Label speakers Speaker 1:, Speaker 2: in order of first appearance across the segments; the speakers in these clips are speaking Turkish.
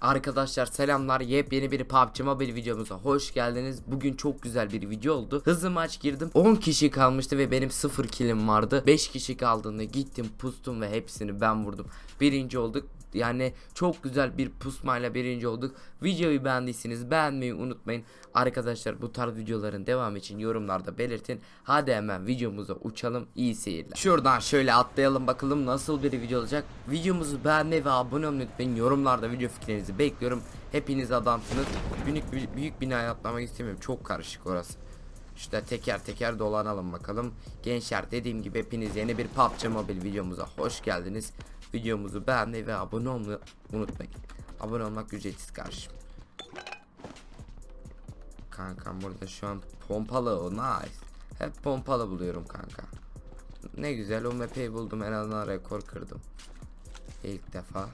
Speaker 1: Arkadaşlar selamlar. Yepyeni bir PUBG Mobile videomuza hoş geldiniz. Bugün çok güzel bir video oldu. Hızlı maç girdim. 10 kişi kalmıştı ve benim 0 kilim vardı. 5 kişi kaldığında gittim pustum ve hepsini ben vurdum. Birinci olduk yani çok güzel bir pusmayla birinci olduk. Videoyu beğendiyseniz beğenmeyi unutmayın. Arkadaşlar bu tarz videoların devamı için yorumlarda belirtin. Hadi hemen videomuza uçalım. İyi seyirler. Şuradan şöyle atlayalım bakalım nasıl bir video olacak. Videomuzu beğenmeyi ve abone olmayı unutmayın. Yorumlarda video fikirlerinizi bekliyorum. Hepiniz adamsınız. Büyük, büyük binaya atlamak istemiyorum. Çok karışık orası. İşte teker teker dolanalım bakalım. Gençler dediğim gibi hepiniz yeni bir PUBG Mobile videomuza hoş geldiniz. Videomuzu beğenmeyi ve abone olmayı unutmayın. Abone olmak ücretsiz kardeşim. Kankam burada şu an pompalı o nice. Hep pompalı buluyorum kanka. Ne güzel o map'i buldum en azından rekor kırdım. İlk defa.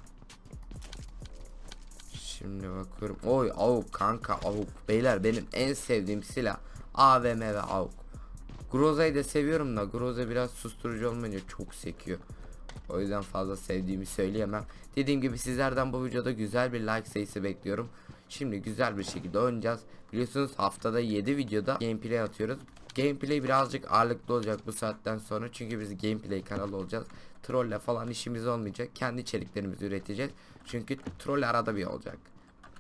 Speaker 1: Şimdi bakıyorum. Oy avuk kanka avuk. Beyler benim en sevdiğim silah AVM ve avuk. Groza'yı da seviyorum da Groza biraz susturucu olmayınca çok sekiyor. O yüzden fazla sevdiğimi söyleyemem. Dediğim gibi sizlerden bu videoda güzel bir like sayısı bekliyorum. Şimdi güzel bir şekilde oynayacağız. Biliyorsunuz haftada 7 videoda gameplay atıyoruz. Gameplay birazcık ağırlıklı olacak bu saatten sonra çünkü biz gameplay kanalı olacağız. Trolle falan işimiz olmayacak. Kendi içeriklerimizi üreteceğiz. Çünkü troll arada bir olacak.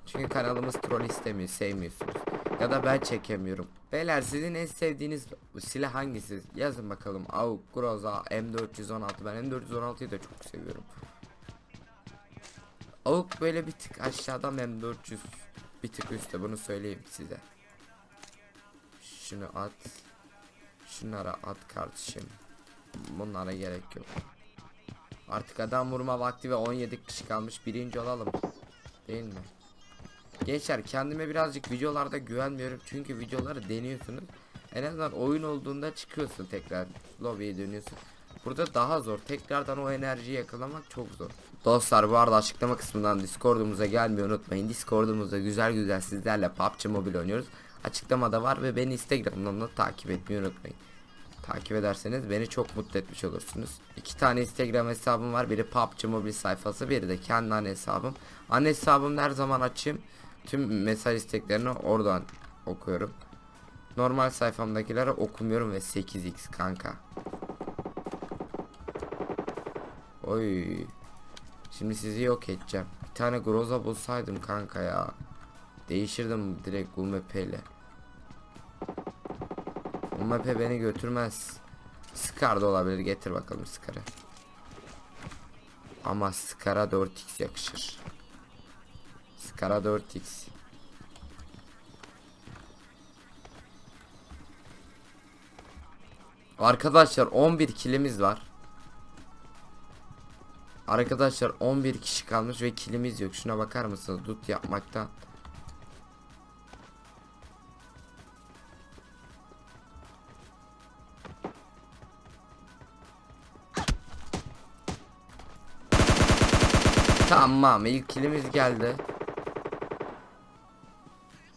Speaker 1: Çünkü kanalımız troll istemiyor, sevmiyorsunuz. Ya da ben çekemiyorum. Beyler sizin en sevdiğiniz silah hangisi? Yazın bakalım. AUK, Groza, M416. Ben M416'yı da çok seviyorum. AUK böyle bir tık aşağıdan M400 bir tık üstte bunu söyleyeyim size. Şunu at. Şunlara at kardeşim. Bunlara gerek yok. Artık adam vurma vakti ve 17 kişi kalmış. Birinci olalım. Değil mi? Gençler kendime birazcık videolarda güvenmiyorum çünkü videoları deniyorsunuz. En azından oyun olduğunda çıkıyorsun tekrar lobiye dönüyorsun. Burada daha zor. Tekrardan o enerjiyi yakalamak çok zor. Dostlar bu arada açıklama kısmından Discord'umuza gelmeyi unutmayın. Discord'umuzda güzel güzel sizlerle PUBG Mobile oynuyoruz. Açıklamada var ve beni Instagram'dan da takip etmeyi unutmayın. Takip ederseniz beni çok mutlu etmiş olursunuz. İki tane Instagram hesabım var. Biri PUBG Mobile sayfası, biri de kendi anne hesabım. Anne hesabım her zaman açayım. Tüm mesaj isteklerini oradan okuyorum. Normal sayfamdakileri okumuyorum ve 8x kanka. Oy. Şimdi sizi yok edeceğim. Bir tane Groza bulsaydım kanka ya. Değişirdim direkt bu ile. Bu map'e beni götürmez. Scar da olabilir. Getir bakalım Scar'ı. Ama Scar'a 4x yakışır. Scar'a 4x. Arkadaşlar 11 kilimiz var. Arkadaşlar 11 kişi kalmış ve kilimiz yok. Şuna bakar mısınız? Dut yapmaktan. Tamam ilk kilimiz geldi.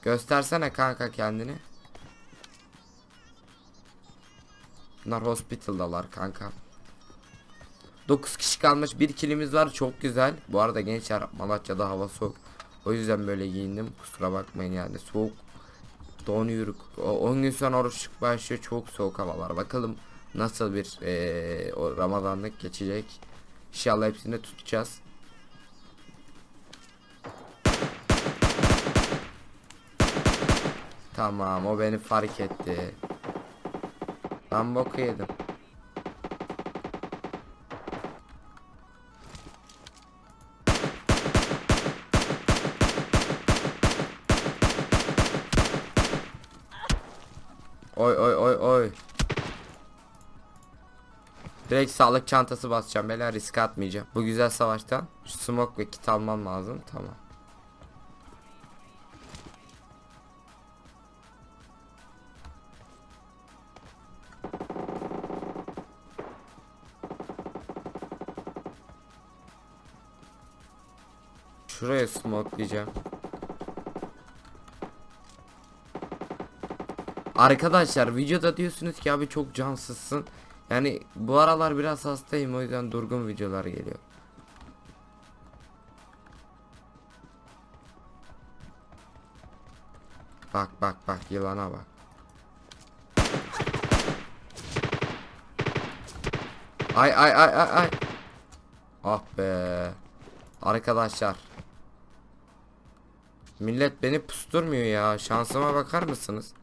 Speaker 1: Göstersene kanka kendini. Bunlar hospital'dalar kanka. 9 kişi kalmış bir kilimiz var çok güzel. Bu arada gençler Malatya'da hava soğuk. O yüzden böyle giyindim. Kusura bakmayın yani soğuk. Donuyoruz. O 10 gün sonra oruç başlıyor. Çok soğuk havalar. Bakalım nasıl bir ee, o Ramazanlık geçecek. İnşallah hepsini tutacağız. Tamam o beni fark etti. Ben boku yedim. Oy oy oy oy. Direkt sağlık çantası basacağım. Beyler risk atmayacağım. Bu güzel savaştan şu smoke ve kit almam lazım. Tamam. Şuraya smokelayacağım. Arkadaşlar videoda diyorsunuz ki abi çok cansızsın. Yani bu aralar biraz hastayım o yüzden durgun videolar geliyor. Bak bak bak yılana bak. Ay ay ay ay ay. Ah be. Arkadaşlar. Millet beni pusturmuyor ya. Şansıma bakar mısınız?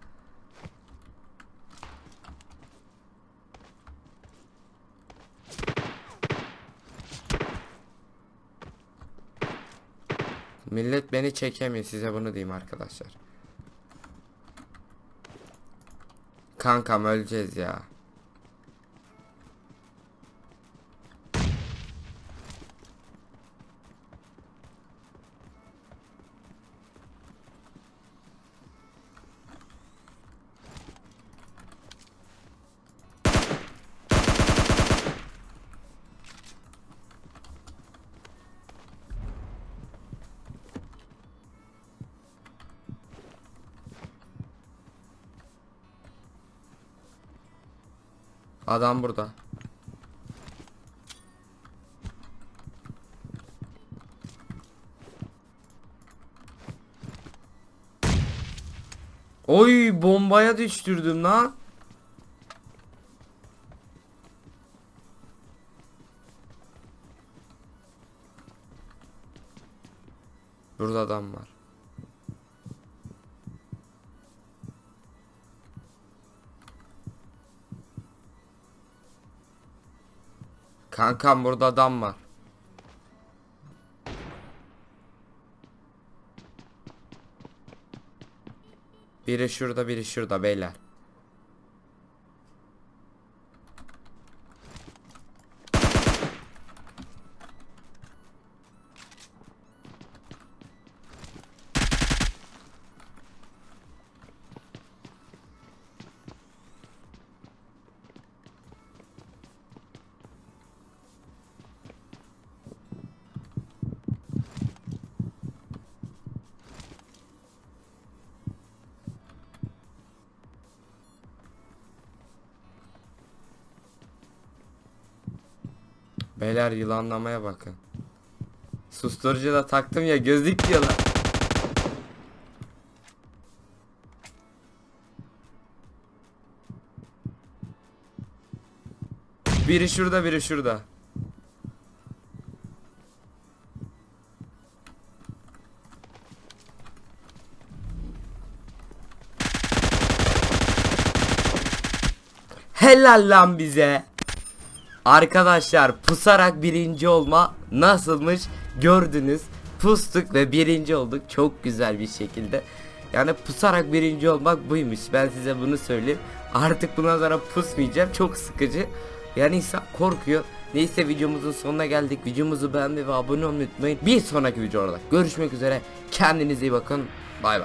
Speaker 1: Millet beni çekemiyor size bunu diyeyim arkadaşlar. Kankam öleceğiz ya. Adam burada. Oy bombaya düşürdüm lan. Burada adam var. Kankam burada adam var. Biri şurada biri şurada beyler. Beyler yılanlamaya bakın. Susturucu da taktım ya gözlük diyorlar. Biri şurada biri şurada. Helal lan bize. Arkadaşlar pusarak birinci olma nasılmış gördünüz. Pustuk ve birinci olduk çok güzel bir şekilde. Yani pusarak birinci olmak buymuş. Ben size bunu söyleyeyim. Artık bundan sonra pusmayacağım. Çok sıkıcı. Yani insan korkuyor. Neyse videomuzun sonuna geldik. Videomuzu beğenmeyi ve abone olmayı unutmayın. Bir sonraki videoda görüşmek üzere. Kendinize iyi bakın. Bay bay.